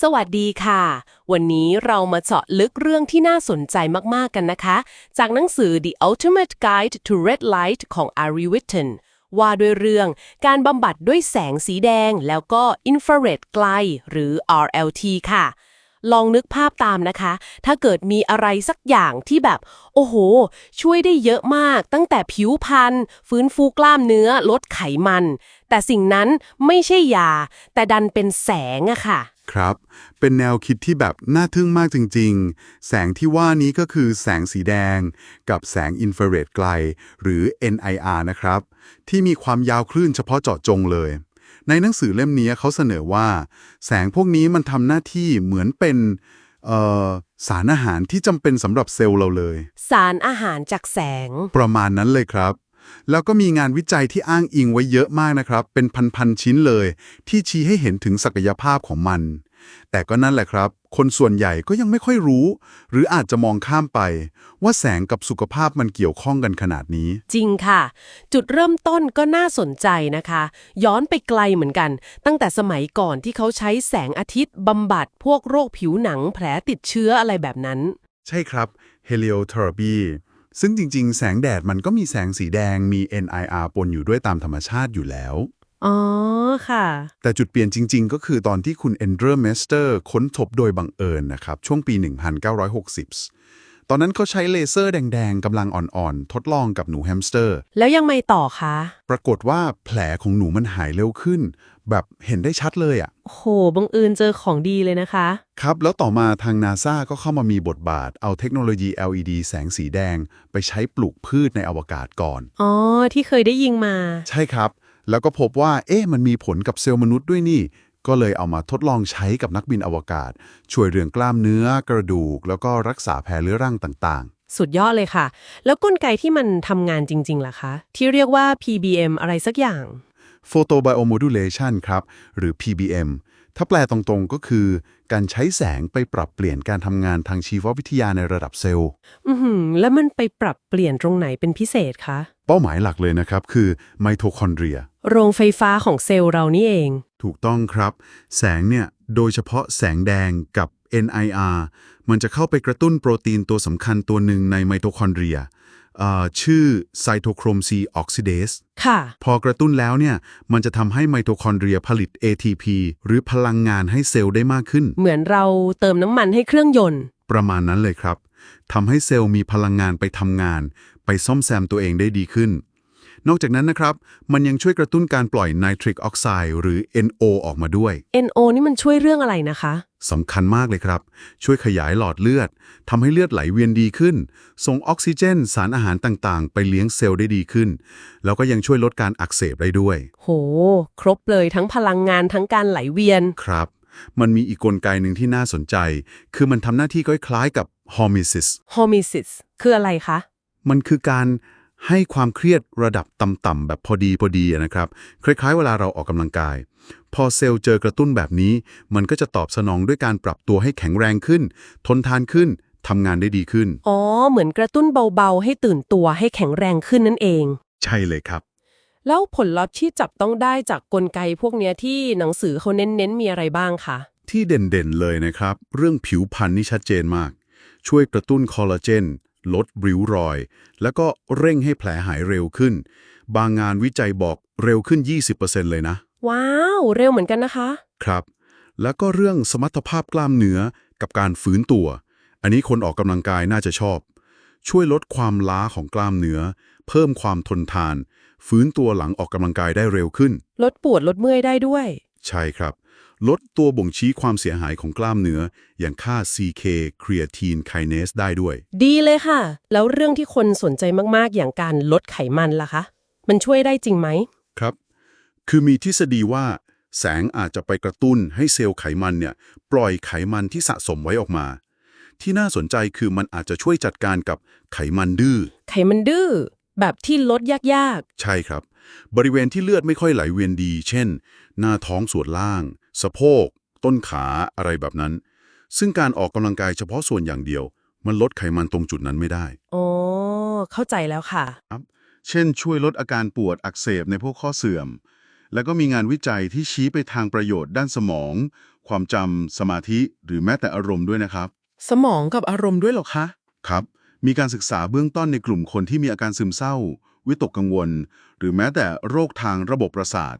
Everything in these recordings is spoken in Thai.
สวัสดีค่ะ วันนี้เรามาเจาะลึกเรื่องที่น่าสนใจมาก ๆ กันนะคะ จากหนังสือ The Ultimate Guide to Red Light ของ Ari Witten ว่าด้วยเรื่องการบำบัดด้วยแสงสีแดง แล้วก็ Infrared ไกล หรือ RLT ค่ะ ลองนึกภาพตามนะคะ ถ้าเกิดมีอะไรสักอย่างที่แบบ โอ้โห ช่วยได้เยอะมาก ตั้งแต่ผิวพรรณฟื้นฟูกล้ามเนื้อ ลดไขมัน แต่สิ่งนั้นไม่ใช่ยา แต่ดันเป็นแสงอะค่ะ ครับ เป็นแนวคิดที่แบบน่าทึ่งมากจริง ๆ แสงที่ว่านี้ก็คือแสงสีแดง กับแสงอินฟราเรดไกล หรือ NIR นะครับ ที่มีความยาวคลื่นเฉพาะเจาะจงเลย ในหนังสือเล่มนี้เขาเสนอว่า แสงพวกนี้มันทำหน้าที่เหมือนเป็นเอ่อสารอาหารที่จำเป็นสำหรับเซลล์เราเลย สารอาหารจากแสง ประมาณนั้นเลยครับ แล้วก็มีงานวิจัยที่อ้างอิงไว้เยอะมากนะครับ เป็นพันๆชิ้นเลย ที่ชี้ให้เห็นถึงศักยภาพของมัน แต่ก็นั่นแหละครับ คนส่วนใหญ่ก็ยังไม่ค่อยรู้ หรืออาจจะมองข้ามไป ว่าแสงกับสุขภาพมันเกี่ยวข้องกันขนาดนี้ จริงค่ะ จุดเริ่มต้นก็น่าสนใจนะคะ ย้อนไปไกลเหมือนกัน ตั้งแต่สมัยก่อนที่เขาใช้แสงอาทิตย์บำบัดพวกโรคผิวหนังแผลติดเชื้ออะไรแบบนั้น ใช่ครับ heliotherapy ซึ่งจริง ๆ แสงแดดมันก็มีแสงสีแดงมี NIR ปนอยู่ด้วยตามธรรมชาติอยู่แล้ว อ๋อ ค่ะ แต่จุดเปลี่ยนจริง ๆ ก็คือตอนที่คุณเอนเดอร์เมสเตอร์ค้นพบโดยบังเอิญนะครับ ช่วงปี 1960ต อนนั้นเขาใช้เลเซอร์แดงๆกำลังอ่อนๆ ทดลองกับหนูแฮมสเตอร์ แล้วยังไม่ต่อคะ ปรากฏว่าแผลของหนูมันหายเร็วขึ้น แบบเห็นได้ชัดเลยอะ่ะโหบังเอิญเจอของดีเลยนะคะ ครับ แล้วต่อมาทางนาซาก็เข้ามามีบทบาท เอาเทคโนโลยี LED แสงสีแดง ไปใช้ปลูกพืชในอวกาศก่อน อ๋อ ที่เคยได้ยิงมา ใช่ครับ แล้วก็พบว่า เอ๊ะมันมีผลกับเซลล์มนุษย์ด้วยนี่ ก็เลยเอามาทดลองใช้กับนักบินอวกาศ ช่วยเรื่องกล้ามเนื้อกระดูก แล้วก็รักษาแผลเรื้อรังต่างสุดยอดเลยค่ะ แล้วกลไกที่มันทำงานจริงๆล่ะคะ ที่เรียกว่า PBM อะไรสักอย่าง Photobiomodulation ครับ หรือ PBM ถ้าแปลตรงๆก็คือ การใช้แสงไปปรับเปลี่ยนการทำงานทางชีววิทยาในระดับเซลล์ อือหือแล้วมันไปปรับเปลี่ยนตรงไหนเป็นพิเศษคะ เป้าหมายหลักเลยนะครับ คือไมโทคอนเดรีย โรงไฟฟ้าของเซลล์เรานี่เอง ถูกต้องครับ แสงเนี่ย โดยเฉพาะแสงแดงกับ NIR มันจะเข้าไปกระตุ้นโปรตีนตัวสำคัญตัวหนึ่งในไมโทคอนเดรียเอ่อ ชื่อไซโทโครม C ออกซิเดสค่ะ พอกระตุ้นแล้วเนี่ย มันจะทำให้ไมโทคอนเดรียผลิต ATP หรือพลังงานให้เซลล์ได้มากขึ้น เหมือนเราเติมน้ำมันให้เครื่องยนต์ ประมาณนั้นเลยครับทำให้เซลล์มีพลังงานไปทำงาน ไปซ่อมแซมตัวเองได้ดีขึ้น นอกจากนั้นนะครับ มันยังช่วยกระตุ้นการปล่อยไนตริกออกไซด์หรือ NO ออกมาด้วย NO นี่มันช่วยเรื่องอะไรนะคะ สำคัญมากเลยครับ ช่วยขยายหลอดเลือดทำให้เลือดไหลเวียนดีขึ้น ส่งออกซิเจน สารอาหารต่างๆ ไปเลี้ยงเซลล์ได้ดีขึ้น แล้วก็ยังช่วยลดการอักเสบได้ด้วย โห ครบเลยทั้งพลังงานทั้งการไหลเวียน ครับ มันมีอีกกลไกหนึ่งที่น่าสนใจ คือมันทำหน้าที่คล้ายๆกับฮอมิซิส Homeostasis คืออะไรคะ มันคือการ ให้ความเครียดระดับต่ำๆแบบพอดีพอดีอะนะครับ คล้ายๆ เวลาเราออกกำลังกาย พอเซลล์เจอกระตุ้นแบบนี้ มันก็จะตอบสนองด้วยการปรับตัวให้แข็งแรงขึ้น ทนทานขึ้นทำงานได้ดีขึ้น อ๋อ เหมือนกระตุ้นเบาๆ ให้ตื่นตัวให้แข็งแรงขึ้นนั่นเอง ใช่เลยครับ แล้วผลลัพธ์ที่จับต้องได้จากกลไกพวกเนี้ยที่หนังสือเขาเน้นๆมีอะไรบ้างคะที่เด่นๆเลยนะครับ เรื่องผิวพรรณนี่ชัดเจนมาก ช่วยกระตุ้นคอลลาเจน ลดริ้วรอย แล้วก็เร่งให้แผลหายเร็วขึ้น บางงานวิจัยบอกเร็วขึ้น 20%เลยนะ ว้าว เร็วเหมือนกันนะคะ ครับ แล้วก็เรื่องสมรรถภาพกล้ามเนื้อกับการฝืนตัว อันนี้คนออกกำลังกายน่าจะชอบ ช่วยลดความล้าของกล้ามเนื้อ เพิ่มความทนทาน ฟื้นตัวหลังออกกำลังกายได้เร็วขึ้น ลดปวดลดเมื่อยได้ด้วย ใช่ครับ ลดตัวบ่งชี้ความเสียหายของกล้ามเนื้อ อย่างค่า CK creatine kinase ได้ด้วย ดีเลยค่ะ แล้วเรื่องที่คนสนใจมาก ๆ อย่างการลดไขมันล่ะคะ มันช่วยได้จริงไหม ครับ คือมีทฤษฎีว่า แสงอาจจะไปกระตุ้นให้เซลล์ไขมันเนี่ย ปล่อยไขมันที่สะสมไว้ออกมา ที่น่าสนใจคือมันอาจจะช่วยจัดการกับไขมันดื้อ ไขมันดื้อ แบบที่ลดยากใช่ครับ บริเวณที่เลือดไม่ค่อยไหลเวียนดี เช่น หน้าท้องส่วนล่าง สะโพก ต้นขาอะไรแบบนั้น ซึ่งการออกกำลังกายเฉพาะส่วนอย่างเดียว มันลดไขมันตรงจุดนั้นไม่ได้ๆอ๋อเข้าใจแล้วค่ะเช่น ช่วยลดอาการปวดอักเสบในพวกข้อเสื่อม แล้วก็มีงานวิจัยที่ชี้ไปทางประโยชน์ด้านสมอง ความจำสมาธิหรือแม้แต่อารมณ์ด้วยนะครับ สมองกับอารมณ์ด้วยเหรอคะ ครับ มีการศึกษาเบื้องต้นในกลุ่มคนที่มีอาการซึมเศร้า วิตกกังวล หรือแม้แต่โรคทางระบบประสาท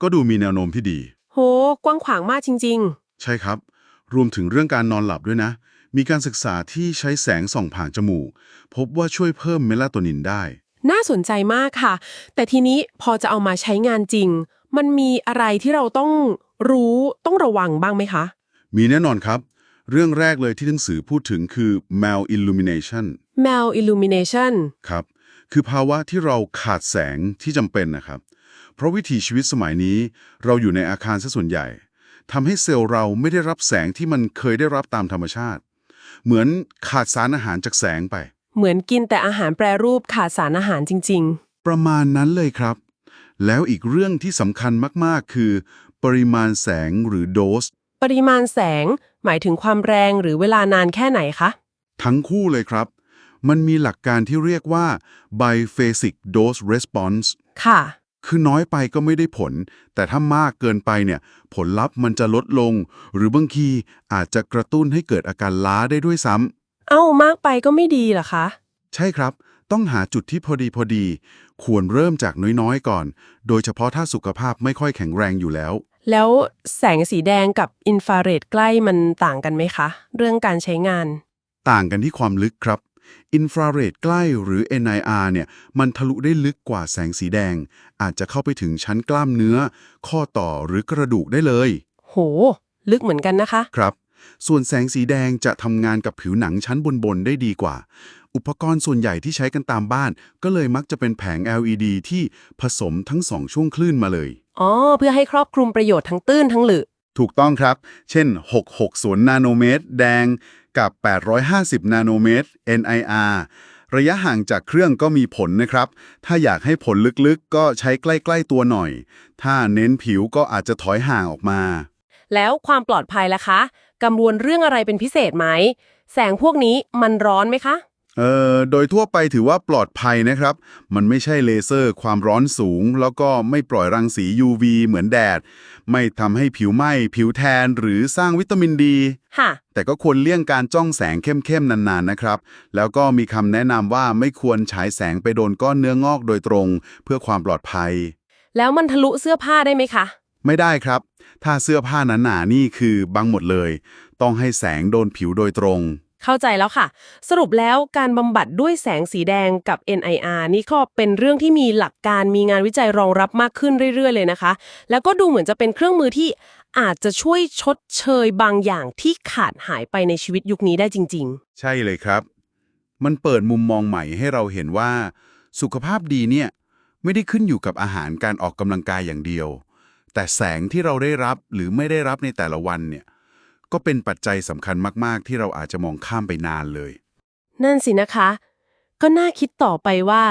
ก็ดูมีแนวโน้มที่ดี โห กว้างขวางมากจริง ใช่ครับ รวมถึงเรื่องการนอนหลับด้วยนะ มีการศึกษาที่ใช้แสงส่องผ่านจมูก พบว่าช่วยเพิ่มเมลาโทนินได้ ๆ น่าสนใจมากค่ะ แต่ทีนี้พอจะเอามาใช้งานจริง มันมีอะไรที่เราต้องรู้ต้องระวังบ้างไหมคะ มีแน่นอนครับ เรื่องแรกเลยที่หนังสือพูดถึงคือ malillumination malillumination ครับ คือภาวะที่เราขาดแสงที่จำเป็นนะครับ เพราะวิถีชีวิตสมัยนี้ เราอยู่ในอาคารซะส่วนใหญ่ทำให้เซลล์เราไม่ได้รับแสงที่มันเคยได้รับตามธรรมชาติ เหมือนขาดสารอาหารจากแสงไป เหมือนกินแต่อาหารแปรรูปขาดสารอาหารจริงประมาณนั้นเลยครับ แล้วอีกเรื่องที่สำคัญมากๆ คือ ปริมาณแสงหรือโดสๆปริมาณแสงหมายถึงความแรงหรือเวลานานแค่ไหนคะ ทั้งคู่เลยครับ มันมีหลักการที่เรียกว่า biphasic dose response ค่ะ คือน้อยไปก็ไม่ได้ผล แต่ถ้ามากเกินไปเนี่ย ผลลัพธ์มันจะลดลง หรือบางทีอาจจะกระตุ้นให้เกิดอาการล้าได้ด้วยซ้ำเอ้ามากไปก็ไม่ดีเหรอคะ ใช่ครับ ต้องหาจุดที่พอดีพอดี ควรเริ่มจากน้อยๆก่อน โดยเฉพาะถ้าสุขภาพไม่ค่อยแข็งแรงอยู่แล้ว แล้วแสงสีแดงกับอินฟราเรดใกล้มันต่างกันไหมคะ เรื่องการใช้งาน ต่างกันที่ความลึกครับ อินฟราเรดใกล้หรือ NIR เนี่ยมันทะลุได้ลึกกว่าแสงสีแดง อาจจะเข้าไปถึงชั้นกล้ามเนื้อ ข้อต่อหรือกระดูกได้เลย โห ลึกเหมือนกันนะคะ ครับ ส่วนแสงสีแดงจะทำงานกับผิวหนังชั้นบน ๆ ได้ดีกว่า อุปกรณ์ส่วนใหญ่ที่ใช้กันตามบ้าน ก็เลยมักจะเป็นแผง LED ที่ผสมทั้งสองช่วงคลื่นมาเลย อ๋อ เพื่อให้ครอบคลุมประโยชน์ทั้งตื้นทั้งหลึ ถูกต้องครับ เช่น 660 นาโนเมตร แดงกับ 850 นาโนเมตร NIR ระยะห่างจากเครื่องก็มีผลนะครับ ถ้าอยากให้ผลลึกๆ ก็ใช้ใกล้ๆตัวหน่อย ถ้าเน้นผิวก็อาจจะถอยห่างออกมา แล้วความปลอดภัยล่ะคะ กังวลเรื่องอะไรเป็นพิเศษไหม แสงพวกนี้มันร้อนไหมคะ เอ่อโดยทั่วไปถือว่าปลอดภัยนะครับ มันไม่ใช่เลเซอร์ความร้อนสูง แล้วก็ไม่ปล่อยรังสี UV เหมือนแดด ไม่ทำให้ผิวไหม้ผิวแทนหรือสร้างวิตามินดี ค่ะ แต่ก็ควรเลี่ยงการจ้องแสงเข้มๆ นานๆ นะครับ แล้วก็มีคำแนะนำว่าไม่ควรฉายแสงไปโดนก้อนเนื้องอกโดยตรง เพื่อความปลอดภัย แล้วมันทะลุเสื้อผ้าได้ไหมคะ ไม่ได้ครับ ถ้าเสื้อผ้าหนาๆนี่คือบังหมดเลย ต้องให้แสงโดนผิวโดยตรง เข้าใจแล้วค่ะ สรุปแล้วการบำบัดด้วยแสงสีแดงกับ NIR นี่ก็เป็นเรื่องที่มีหลักการมีงานวิจัยรองรับมากขึ้นเรื่อย ๆ เลยนะคะ แล้วก็ดูเหมือนจะเป็นเครื่องมือที่อาจจะช่วยชดเชยบางอย่างที่ขาดหายไปในชีวิตยุคนี้ได้จริง ๆ ใช่เลยครับ มันเปิดมุมมองใหม่ให้เราเห็นว่า สุขภาพดีเนี่ยไม่ได้ขึ้นอยู่กับอาหารการออกกำลังกายอย่างเดียว แต่แสงที่เราได้รับหรือไม่ได้รับในแต่ละวันเนี่ย ก็เป็นปัจจัยสำคัญมากๆ ที่เราอาจจะมองข้ามไปนานเลยๆนั่นสินะคะ ก็น่าคิดต่อไปว่า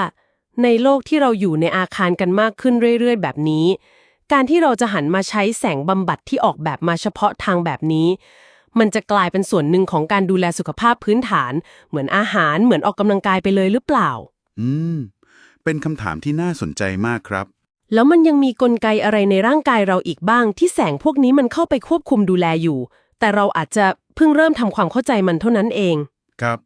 ในโลกที่เราอยู่ในอาคารกันมากขึ้นเรื่อย ๆ แบบนี้ การที่เราจะหันมาใช้แสงบำบัดที่ออกแบบมาเฉพาะทางแบบนี้ มันจะกลายเป็นส่วนหนึ่งของการดูแลสุขภาพพื้นฐาน เหมือนอาหารเหมือนออกกำลังกายไปเลยหรือเปล่า อืม เป็นคำถามที่น่าสนใจมากครับ แล้วมันยังมีกลไกอะไรในร่างกายเราอีกบ้างที่แสงพวกนี้มันเข้าไปควบคุมดูแลอยู่ แต่เราอาจจะเพิ่งเริ่มทำความเข้าใจมันเท่านั้นเอง ครับ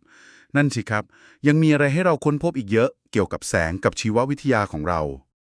นั่นสิครับ ยังมีอะไรให้เราค้นพบอีกเยอะเกี่ยวกับแสงกับชีววิทยาของเรา